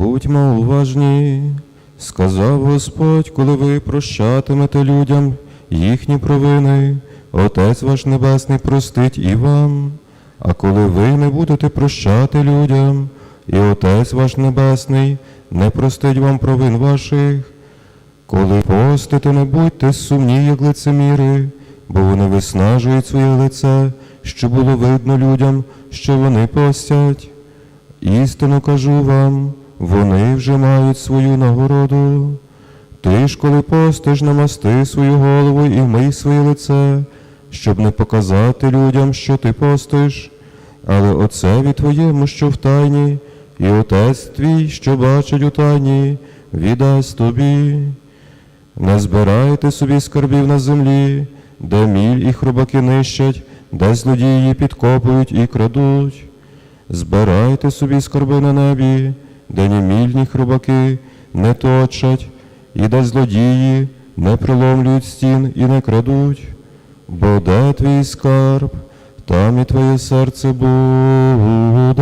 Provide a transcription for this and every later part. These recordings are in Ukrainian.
Будьмо уважні, сказав Господь, коли ви прощатимете людям їхні провини, Отець ваш Небесний простить і вам. А коли ви не будете прощати людям, і Отець ваш Небесний не простить вам провин ваших, коли постите, не будьте сумні, як лицеміри, бо вони виснажують своє лице, що було видно людям, що вони постять. Істину кажу вам, вони вже мають свою нагороду. Ти ж, коли постиш, намасти свою голову і мий своє лице, щоб не показати людям, що ти постиш, але оцеві твоєму, що в тайні, і отець твій, що бачить у тайні, віддасть тобі. Не збирайте собі скарбів на землі, де міль і хробаки нищать, де злодії підкопують і крадуть. Збирайте собі скарби на небі, де німільні хрубаки не точать, і де злодії не приломлюють стін і не крадуть. Бо де твій скарб, там і твоє серце буде.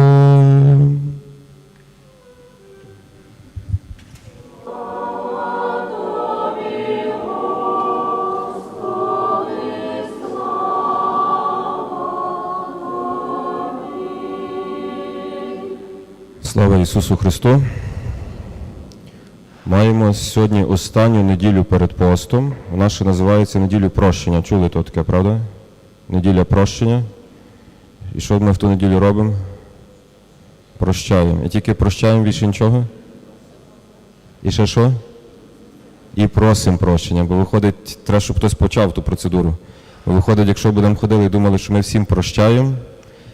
Слава Ісусу Христу! Маємо сьогодні останню неділю перед постом. Вона ще називається неділю прощення. Чули то таке, правда? Неділя прощення. І що ми в ту неділю робимо? Прощаємо. І тільки прощаємо більше нічого. І ще що? І просимо прощення, бо виходить, треба, щоб хтось почав ту процедуру. Бо виходить, якщо будемо ходили і думали, що ми всім прощаємо,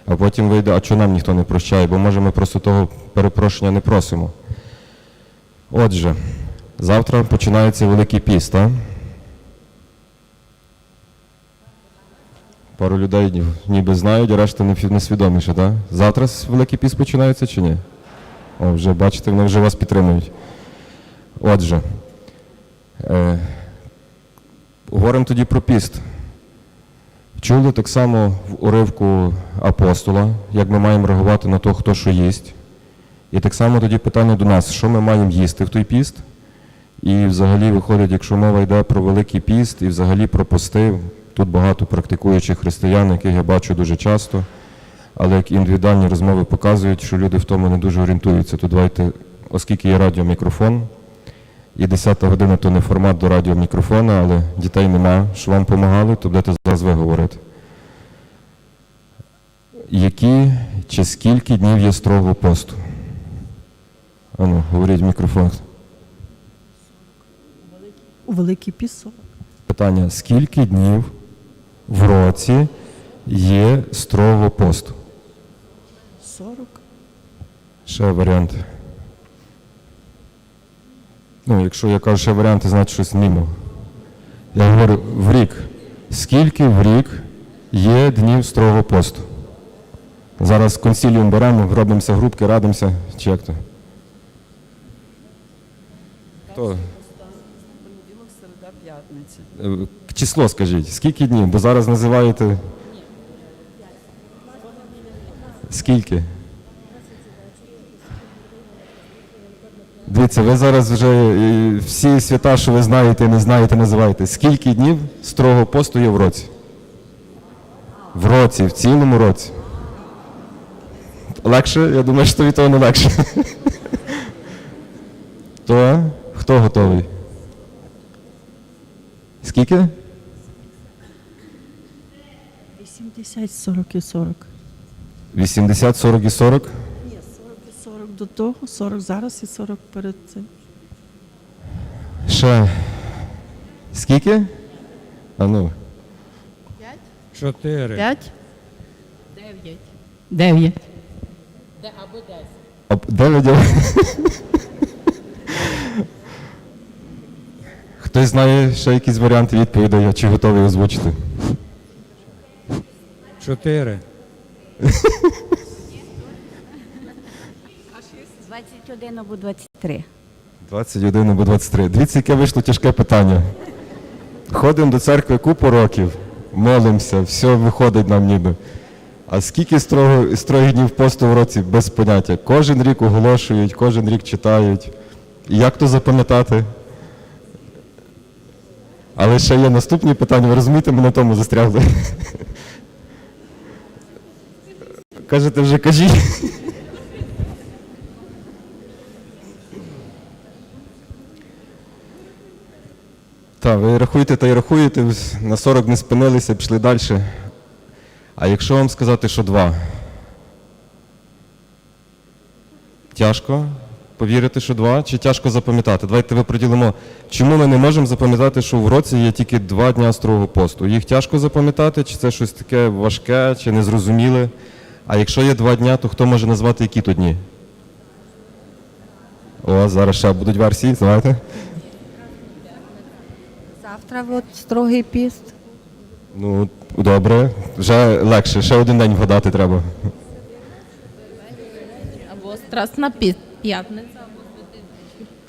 а потім вийде, а чого нам ніхто не прощає, бо може ми просто того перепрошення не просимо. Отже, завтра починається Великий піст, так? Пару людей ніби знають, а решта не фі- не свідомі ще, так? Завтра Великий піст починається чи ні? О, вже бачите, вони вже вас підтримують. Отже, е, говоримо тоді про піст. Чули так само в уривку апостола, як ми маємо реагувати на те, хто що їсть. І так само тоді питання до нас, що ми маємо їсти в той піст. І взагалі виходить, якщо мова йде про Великий піст і взагалі про пости, тут багато практикуючих християн, яких я бачу дуже часто, але як індивідуальні розмови показують, що люди в тому не дуже орієнтуються, то давайте, оскільки є радіомікрофон, і 10 година то не формат до радіомікрофона, але дітей нема, що вам допомагали, то будете зараз ви говорити. Які чи скільки днів є строгого посту? Ану, говоріть в мікрофон. У Великий пісок. Питання: скільки днів в році є строгого посту? 40. Ще варіанти. Ну, якщо я кажу ще варіанти, значить щось мімо. Я говорю в рік. Скільки в рік є днів строгого посту? Зараз консіліум беремо, робимося групки, радимося, чи як то? Хто? Понеділок, середа, п'ятниця. Е, Число скажіть, скільки днів? Бо зараз називаєте. Скільки? Дивіться, ви зараз вже всі свята, що ви знаєте і не знаєте, називаєте. Скільки днів строго посту є в році? В році, в цілому році. Легше? Я думаю, що від того не легше. То хто готовий? Скільки? 80, 40 і 40. 80, 40 і 40? Ні, 40 і 40 до того, 40 зараз і 40 перед цим. Ще. Скільки? А ну. Чотири. 5? 9. 9. А де ви діли? Хтось знає ще якісь варіанти відповідей, я чи готовий озвучити? Чотири. 21 або 23. 21 або 23. Дивіться, яке вийшло тяжке питання. Ходимо до церкви купу років, молимося, все виходить нам ніби. А скільки строгих днів посту в році без поняття? Кожен рік оголошують, кожен рік читають. І як то запам'ятати? Але ще є наступні питання, ви розумієте, ми на тому застрягли. Кажете, вже кажіть. Так, ви рахуєте та й рахуєте, на 40 не спинилися, пішли далі. А якщо вам сказати, що два? Тяжко повірити, що два, чи тяжко запам'ятати? Давайте ви приділимо, чому ми не можемо запам'ятати, що в році є тільки два дня строгого посту. Їх тяжко запам'ятати, чи це щось таке важке, чи незрозуміле. А якщо є два дня, то хто може назвати які то дні? О, зараз ще будуть версії, знаєте? Завтра от строгий піст. Ну, добре, вже легше, ще один день вгадати треба. Або страсна пі- п'ятниця.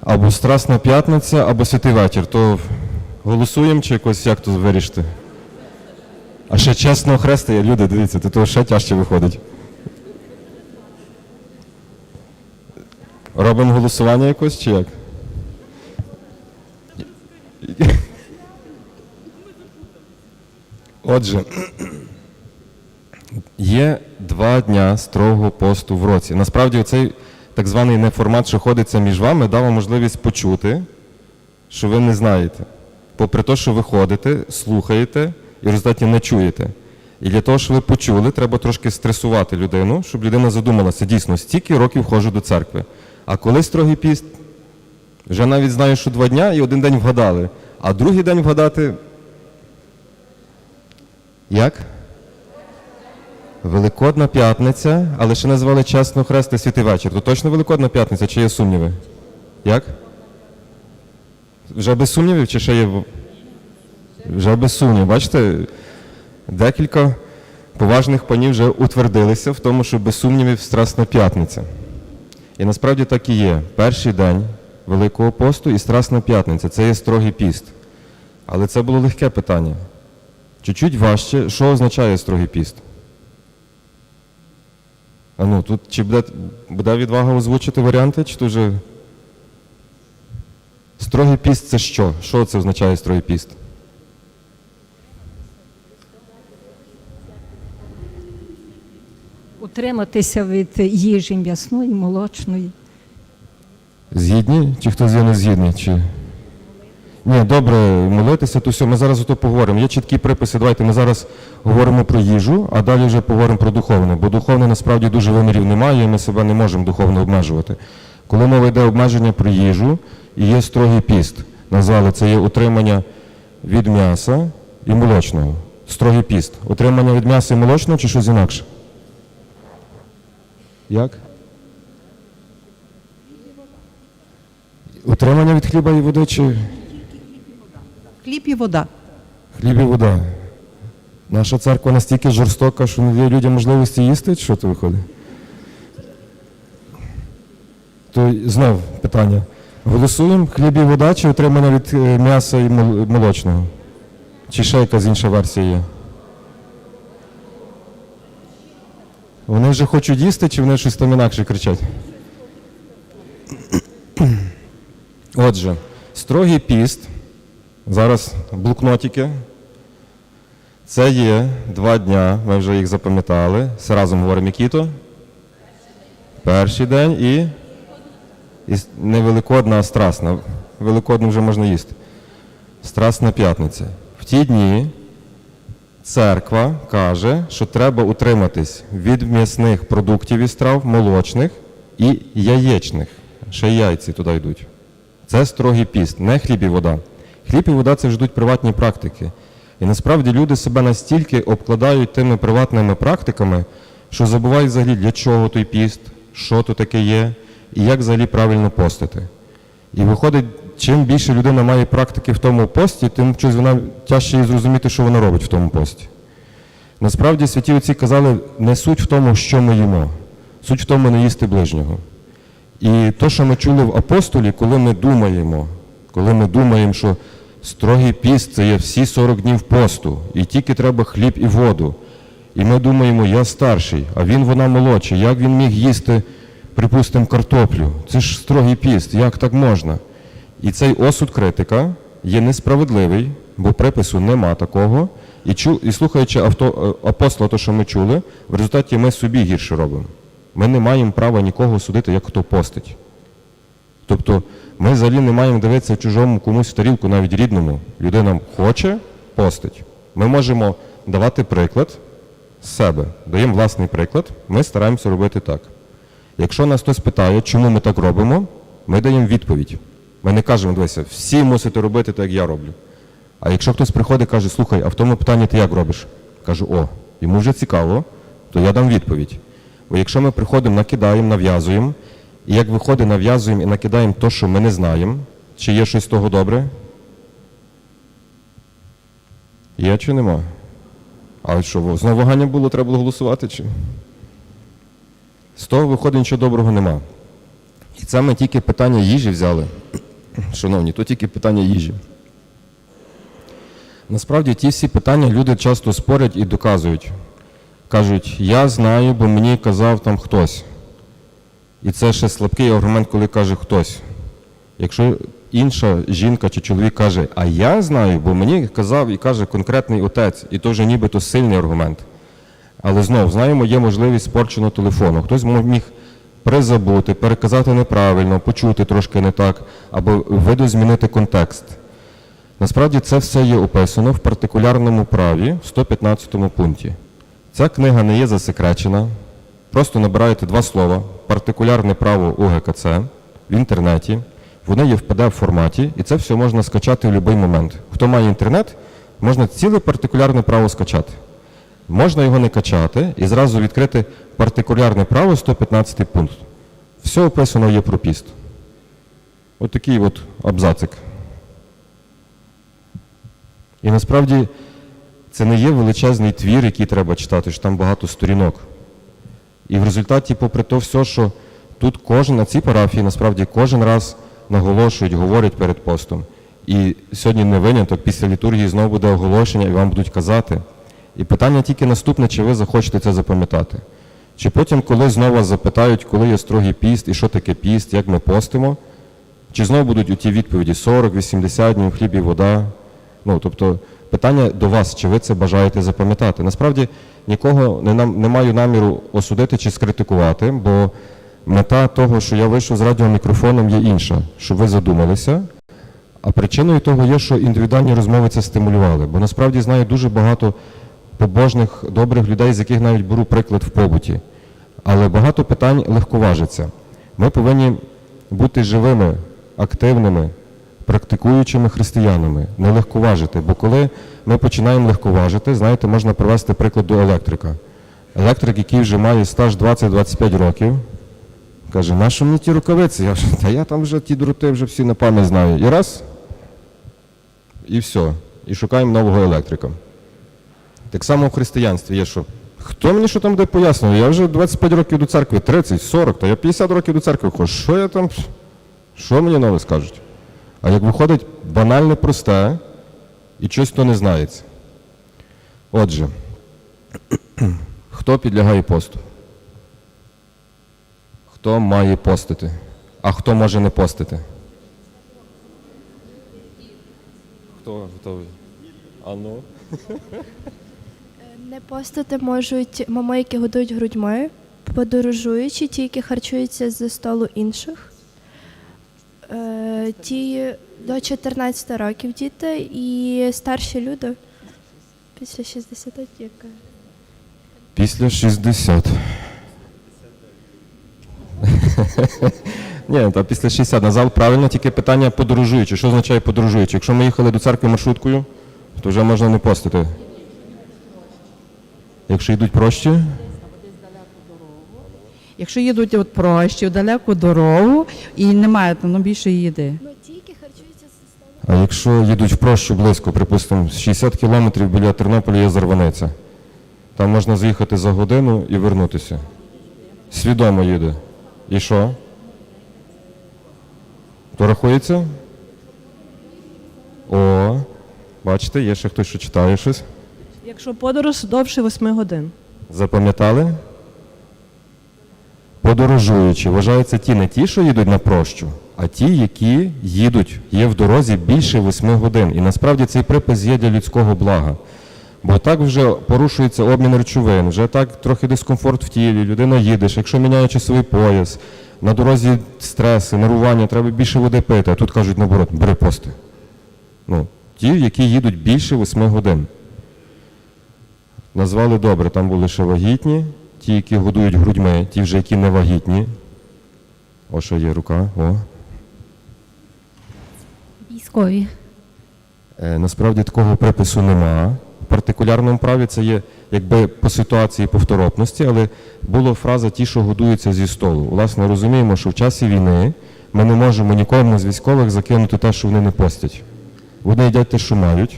Або Страсна п'ятниця, або Святий вечір. То голосуємо чи якось як то вирішити? А ще чесного хреста є, люди, дивіться, то, то ще тяжче виходить. Робимо голосування якось чи як? Отже, є два дня строгого посту в році. Насправді, цей так званий неформат, що ходиться між вами, дав вам можливість почути, що ви не знаєте. Попри те, що ви ходите, слухаєте і в результаті не чуєте. І для того, щоб ви почули, треба трошки стресувати людину, щоб людина задумалася, дійсно, стільки років ходжу до церкви. А коли строгий піст, вже навіть знаю, що два дня і один день вгадали. А другий день вгадати. Як? Великодна п'ятниця, але ще назвали чесно хрест і святий вечір. То точно Великодна п'ятниця, чи є сумніви? Як? Вже без сумнівів, чи ще є. Вже без сумнівів. Бачите, декілька поважних панів вже утвердилися в тому, що без сумнівів Страсна п'ятниця. І насправді так і є. Перший день Великого посту і Страсна п'ятниця це є строгий піст. Але це було легке питання. Чуть-чуть важче, що означає строгий піст? А ну, тут чи буде, буде відвага озвучити варіанти, чи то вже. Строгий піст це що? Що це означає строгий піст? Утриматися від їжі м'ясної, молочної. Згідні? Чи хтось є не згідний? Чи... Ні, добре, молитися, то все, ми зараз ото поговоримо. Є чіткі приписи, давайте ми зараз говоримо про їжу, а далі вже поговоримо про духовне, бо духовне насправді дуже вимірів немає, і ми себе не можемо духовно обмежувати. Коли мова йде обмеження про їжу, і є строгий піст, назвали це є утримання від м'яса і молочного. Строгий піст. Утримання від м'яса і молочного чи щось інакше? Як? Утримання від хліба і води чи Хліб і вода. хліб і вода? Наша церква настільки жорстока, що не дає людям можливості їсти, що то виходить? То знов питання. Голосуємо хліб і вода чи утримання від е, м'яса і молочного? Чи ще якась інша версія є? Вони вже хочуть їсти, чи вони щось там інакше кричать? Отже, строгий піст. Зараз блокнотики. Це є два дня, ми вже їх запам'ятали. Все разом говоримо, які то? Перший день і, і не а Страсна. Великодну вже можна їсти. Страсна п'ятниця. В ті дні церква каже, що треба утриматись від м'ясних продуктів і страв, молочних і яєчних. Ще й яйці туди йдуть. Це строгий піст, не хліб і вода. Хліб і вода це ждуть приватні практики. І насправді люди себе настільки обкладають тими приватними практиками, що забувають взагалі, для чого той піст, що то таке є, і як взагалі правильно постити. І виходить, чим більше людина має практики в тому пості, тим щось вона тяжче зрозуміти, що вона робить в тому пості. Насправді святі отці казали, не суть в тому, що ми їмо, суть в тому не їсти ближнього. І то, що ми чули в апостолі, коли ми думаємо, коли ми думаємо, що строгий піст це є всі 40 днів посту, і тільки треба хліб і воду. І ми думаємо, я старший, а він вона молодший. Як він міг їсти, припустимо, картоплю? Це ж строгий піст, як так можна? І цей осуд критика є несправедливий, бо припису нема такого. І, чу, і слухаючи авто, е, апостола, то, що ми чули, в результаті ми собі гірше робимо. Ми не маємо права нікого судити, як хто постить. Тобто ми взагалі не маємо дивитися в чужому комусь в тарілку, навіть рідному. Людина хоче постить. Ми можемо давати приклад з себе. Даємо власний приклад, ми стараємося робити так. Якщо нас хтось питає, чому ми так робимо, ми даємо відповідь. Ми не кажемо, дивися, всі мусите робити так, як я роблю. А якщо хтось приходить і каже, слухай, а в тому питанні ти як робиш? Кажу, о, йому вже цікаво, то я дам відповідь. Бо якщо ми приходимо, накидаємо, нав'язуємо, і як виходить, нав'язуємо і накидаємо те, що ми не знаємо, чи є щось з того добре? Є чи нема? А що, знову вагання було, треба було голосувати? Чи? З того виходить, нічого доброго нема. І це ми тільки питання їжі взяли. Шановні, то тільки питання їжі. Насправді ті всі питання люди часто спорять і доказують. Кажуть, я знаю, бо мені казав там хтось. І це ще слабкий аргумент, коли каже хтось. Якщо інша жінка чи чоловік каже, а я знаю, бо мені казав і каже конкретний отець, і то вже нібито сильний аргумент. Але знову знаємо, є можливість спорченого телефону. Хтось міг призабути, переказати неправильно, почути трошки не так, або видозмінити контекст. Насправді це все є описано в партикулярному праві в 115 пункті. Ця книга не є засекречена. Просто набираєте два слова партикулярне право УГКЦ в інтернеті. Воно є в pdf форматі, і це все можна скачати в будь-який момент. Хто має інтернет, можна ціле партикулярне право скачати. Можна його не качати і зразу відкрити партикулярне право 115 пункт. Все описано є про піст. От от абзацик. І насправді це не є величезний твір, який треба читати, що там багато сторінок. І в результаті, попри то все, що тут кожен на цій парафії, насправді кожен раз наголошують, говорять перед постом. І сьогодні не виняток, після літургії знову буде оголошення, і вам будуть казати. І питання тільки наступне, чи ви захочете це запам'ятати. Чи потім, коли знову вас запитають, коли є строгий піст і що таке піст, як ми постимо, чи знову будуть у ті відповіді 40, 80 днів, хліб і вода. Ну, тобто, питання до вас, чи ви це бажаєте запам'ятати. Насправді нікого не, нам, не маю наміру осудити чи скритикувати, бо мета того, що я вийшов з радіомікрофоном, є інша, щоб ви задумалися. А причиною того є, що індивідуальні розмови це стимулювали. Бо насправді знаю дуже багато побожних, добрих людей, з яких навіть беру приклад в побуті. Але багато питань легковажиться. Ми повинні бути живими, активними, практикуючими християнами, не легковажити. Бо коли ми починаємо легковажити, знаєте, можна привести приклад до електрика. Електрик, який вже має стаж 20-25 років, каже, нащо мені ті рукавиці? Я вже, та я там вже ті дроти вже всі на пам'ять знаю. І раз, і все. І шукаємо нового електрика. Так само в християнстві є, що хто мені що там буде пояснювати? Я вже 25 років до церкви, 30, 40, та я 50 років до церкви ходжу. Що я там? Що мені нове скажуть? А як виходить банальне просте і щось то не знається. Отже, хто підлягає посту? Хто має постити? А хто може не постити? Хто готовий? А ну? Не постити можуть мами, які годують грудьми, подорожуючі, ті, які харчуються з столу інших, е, ті до 14 років діти і старші люди після 60 яка. Після 60. Ні, та після 60. Назад правильно тільки питання подорожуючи. Що означає подорожуючи? Якщо ми їхали до церкви маршруткою, то вже можна не постити. Якщо йдуть прощі, Якщо їдуть от прощі, в далеку дорогу і немає там ну, більше їди. Ну, а якщо їдуть в прощу близько, припустимо, 60 кілометрів біля Тернополя є Зарваниця. Там можна заїхати за годину і вернутися. Свідомо їде. І що? То рахується? О, бачите, є ще хтось, що читає щось. Якщо подорож довше 8 годин. Запам'ятали? Подорожуючі вважаються ті не ті, що їдуть на прощу, а ті, які їдуть, є в дорозі більше восьми годин. І насправді цей припис є для людського блага. Бо так вже порушується обмін речовин, вже так трохи дискомфорт в тілі, людина їдеш, якщо міняє часовий пояс, на дорозі стреси, нервування, треба більше води пити, а тут кажуть наоборот, бери пости. Ну, ті, які їдуть більше восьми годин. Назвали добре, там були ще вагітні, ті, які годують грудьми, ті вже, які не вагітні. О, що є рука, о. Військові. Е, Насправді такого припису нема. В партикулярному праві це є якби по ситуації повторопності, але була фраза ті, що годуються зі столу. Власне, розуміємо, що в часі війни ми не можемо нікому з військових закинути те, що вони не постять. Вони їдять те, що мають.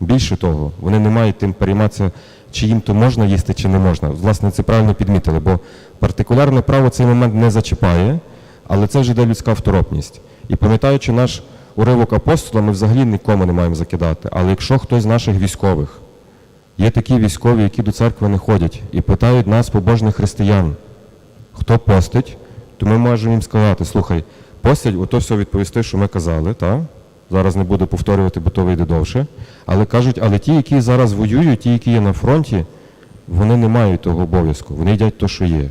Більше того, вони не мають тим перейматися, чи їм то можна їсти, чи не можна. Власне, це правильно підмітили, бо партикулярне право цей момент не зачіпає, але це вже йде людська второпність. І пам'ятаючи наш уривок апостола, ми взагалі нікому не маємо закидати. Але якщо хтось з наших військових, є такі військові, які до церкви не ходять, і питають нас, побожних християн, хто постить, то ми можемо їм сказати, слухай, постять, ото все відповісти, що ми казали, та? зараз не буду повторювати, бо то вийде довше. Але кажуть, але ті, які зараз воюють, ті, які є на фронті, вони не мають того обов'язку, вони їдять те, що є.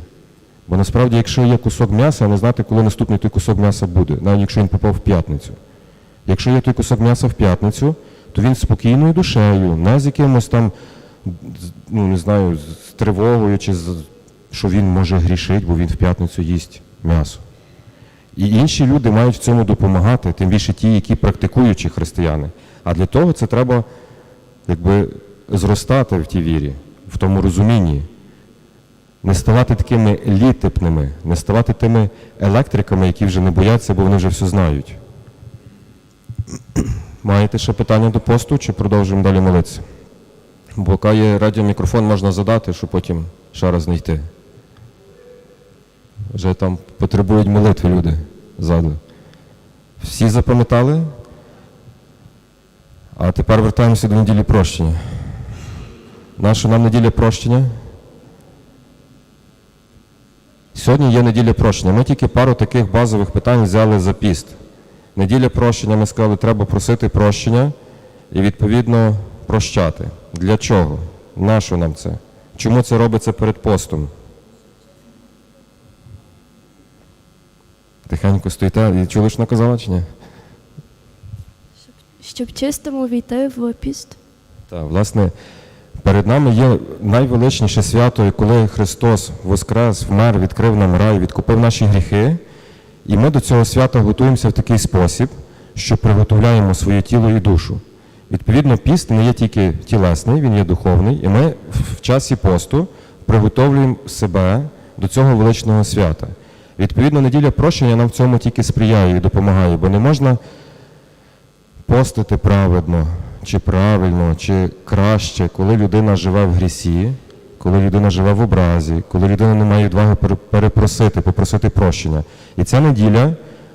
Бо насправді, якщо є кусок м'яса, не знати, коли наступний той кусок м'яса буде, навіть якщо він попав в п'ятницю. Якщо є той кусок м'яса в п'ятницю, то він спокійною душею, не з якимось там, ну не знаю, з тривогою, чи з, що він може грішити, бо він в п'ятницю їсть м'ясо. І інші люди мають в цьому допомагати, тим більше ті, які практикуючі християни. А для того це треба якби, зростати в тій вірі, в тому розумінні. Не ставати такими літипними, не ставати тими електриками, які вже не бояться, бо вони вже все знають. Маєте ще питання до посту чи продовжуємо далі молитися? Бо поки є радіомікрофон, можна задати, щоб потім ще раз не. Вже там потребують молитви люди ззаду. Всі запам'ятали? А тепер вертаємося до неділі прощення. Наша нам неділя прощення. Сьогодні є неділя прощення. Ми тільки пару таких базових питань взяли за піст. Неділя прощення, ми сказали, треба просити прощення і відповідно прощати. Для чого? Нащо нам це? Чому це робиться перед постом? Тихенько стоїте і чули, що наказала чи ні? Щоб чистому війти в піст. Так, власне, перед нами є найвеличніше свято, і коли Христос воскрес, вмер, відкрив нам рай, відкупив наші гріхи. І ми до цього свята готуємося в такий спосіб, що приготовляємо своє тіло і душу. Відповідно, піст не є тільки тілесний, він є духовний, і ми в- часі посту приготовлюємо себе до цього величного свята. Відповідно, неділя прощення нам в цьому тільки сприяє і допомагає, бо не можна постити праведно, чи правильно, чи краще, коли людина живе в грісі, коли людина живе в образі, коли людина не має відваги перепросити, попросити прощення. І ця неділя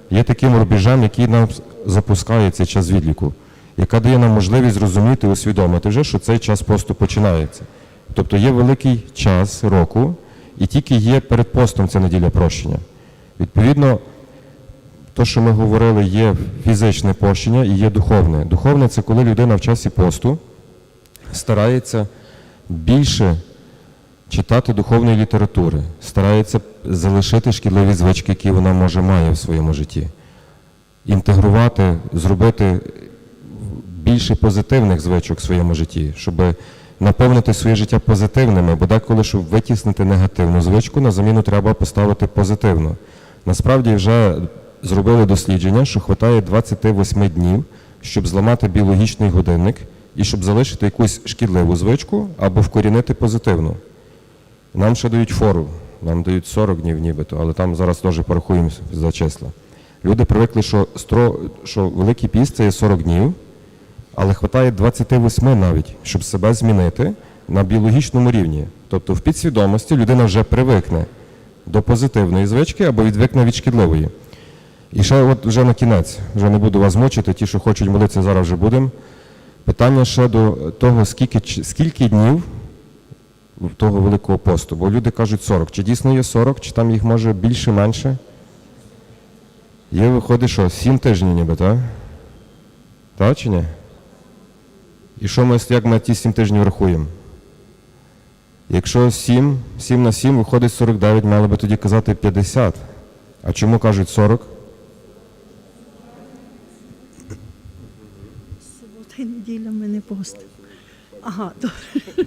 є таким рубежем, який нам запускає цей час відліку, яка дає нам можливість зрозуміти, усвідомити вже, що цей час посту починається. Тобто є великий час року, і тільки є перед постом ця неділя прощення. Відповідно, то, що ми говорили, є фізичне прощення і є духовне. Духовне це коли людина в часі посту старається більше читати духовної літератури, старається залишити шкідливі звички, які вона може має в своєму житті, інтегрувати, зробити більше позитивних звичок в своєму житті, щоб наповнити своє життя позитивними, бо деколи, щоб витіснити негативну звичку, на заміну треба поставити позитивну. Насправді вже зробили дослідження, що вистачає 28 днів, щоб зламати біологічний годинник і щоб залишити якусь шкідливу звичку або вкорінити позитивну. Нам ще дають фору, нам дають 40 днів нібито, але там зараз теж порахуємо за числа. Люди привикли, що, стро, що Великий піст це є 40 днів, але вистачає 28 навіть, щоб себе змінити на біологічному рівні. Тобто в підсвідомості людина вже привикне до позитивної звички або відвикне від шкідливої. І ще от вже на кінець, вже не буду вас мучити, ті, що хочуть молитися, зараз вже будемо. Питання ще до того, скільки, скільки днів того Великого посту? Бо люди кажуть 40. Чи дійсно є 40, чи там їх може більше, менше? Є, виходить, що 7 тижнів ніби, так? Так чи ні? І що ми, як ми ті 7 тижнів рахуємо? Якщо 7, 7 на 7 виходить 49, мали би тоді казати 50. А чому кажуть 40? Субота і неділя ми не постимо. Ага, добре.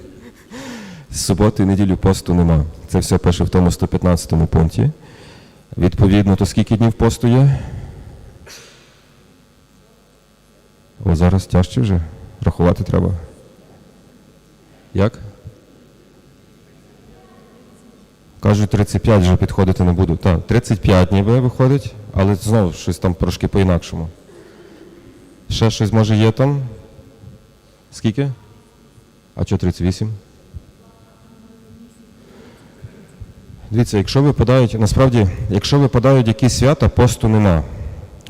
З суботи і неділю посту нема. Це все пише в тому 115 пункті. Відповідно, то скільки днів посту є? О, зараз тяжче вже. Рахувати треба. Як? Кажуть, 35 вже підходити не буду. Так, 35 ніби виходить, але знову щось там трошки по-інакшому. Ще щось може є там? Скільки? А що 38? Дивіться, якщо випадають, насправді, якщо випадають якісь свята, посту нема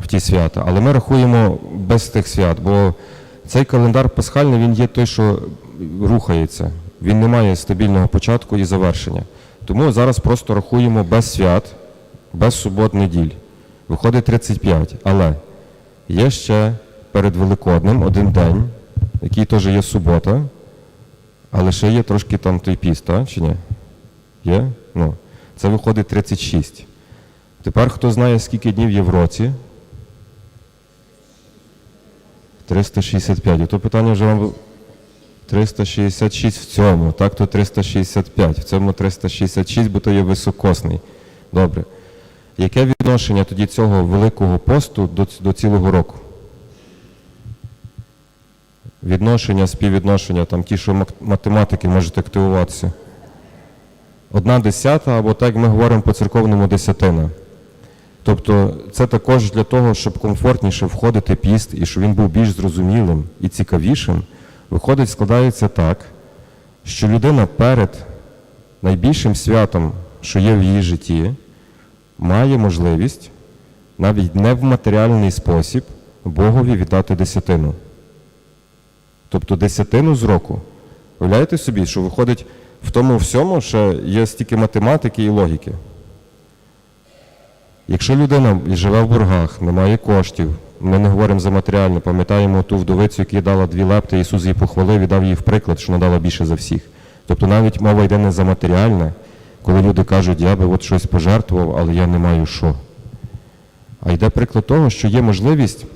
в ті свята, але ми рахуємо без тих свят, бо цей календар пасхальний він є той, що рухається. Він не має стабільного початку і завершення. Тому зараз просто рахуємо без свят, без субот, неділь. Виходить 35. Але є ще перед Великоднем один день, який теж є субота, але ще є трошки там той піст, так? чи ні? Є? Ну, це виходить 36. Тепер хто знає, скільки днів є в році? 365. Ото питання вже вам 366 в цьому, так то 365. В цьому 366, бо то є високосний. Добре. Яке відношення тоді цього Великого посту до, до цілого року? Відношення, співвідношення, там ті, що математики можете активуватися. Одна десята, або так ми говоримо по церковному десятина. Тобто це також для того, щоб комфортніше входити піст і щоб він був більш зрозумілим і цікавішим, виходить, складається так, що людина перед найбільшим святом, що є в її житті, має можливість навіть не в матеріальний спосіб Богові віддати десятину. Тобто десятину з року. Уявляєте собі, що виходить в тому всьому, що є стільки математики і логіки. Якщо людина живе в боргах, не має коштів, ми не говоримо за матеріальне, пам'ятаємо ту вдовицю, яка дала дві лепти, Ісус її похвалив і дав їй в приклад, що надала більше за всіх. Тобто навіть мова йде не за матеріальне, коли люди кажуть, я би от щось пожертвував, але я не маю що. А йде приклад того, що є можливість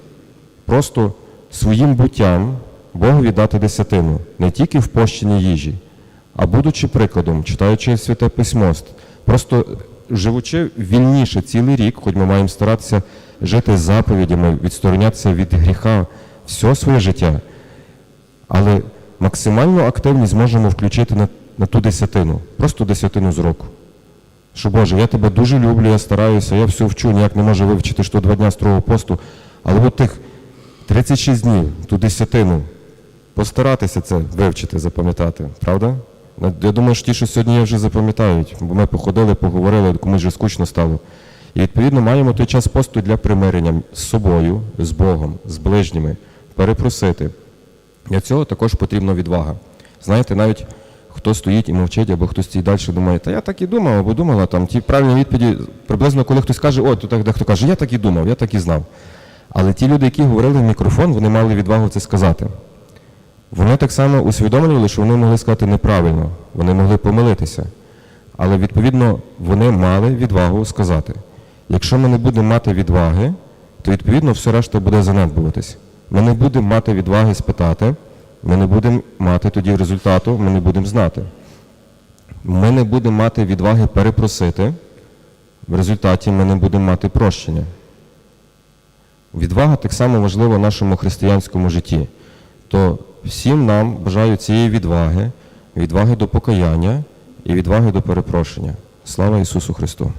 просто своїм буттям Богові дати десятину, не тільки в пощині їжі, а будучи прикладом, читаючи святе письмо, просто живучи вільніше цілий рік, хоч ми маємо старатися жити заповідями, відсторонятися від гріха все своє життя, але максимальну активність можемо включити на, на ту десятину, просто десятину з року. Що Боже, я тебе дуже люблю, я стараюся, я все вчу, ніяк не можу вивчити, що два дня строгого посту, але от тих 36 днів, ту десятину, постаратися це вивчити, запам'ятати, правда? Я думаю, що ті, що сьогодні є, вже запам'ятають, бо ми походили, поговорили, комусь вже скучно стало. І відповідно маємо той час посту для примирення з собою, з Богом, з ближніми, перепросити. Для цього також потрібна відвага. Знаєте, навіть хто стоїть і мовчить, або хтось стоїть далі думає, та я так і думав, або думала, там ті правильні відповіді, приблизно коли хтось каже, о, то так дехто каже, я так і думав, я так і знав. Але ті люди, які говорили в мікрофон, вони мали відвагу це сказати. Вони так само усвідомлювали, що вони могли сказати неправильно, вони могли помилитися. Але відповідно вони мали відвагу сказати. Якщо ми не будемо мати відваги, то відповідно все решта буде занедбуватись. Ми не будемо мати відваги спитати, ми не будемо мати тоді результату, ми не будемо знати. Ми не будемо мати відваги перепросити, в результаті ми не будемо мати прощення. Відвага так само важлива в нашому християнському житті. То всім нам бажаю цієї відваги, відваги до покаяння і відваги до перепрошення. Слава Ісусу Христу!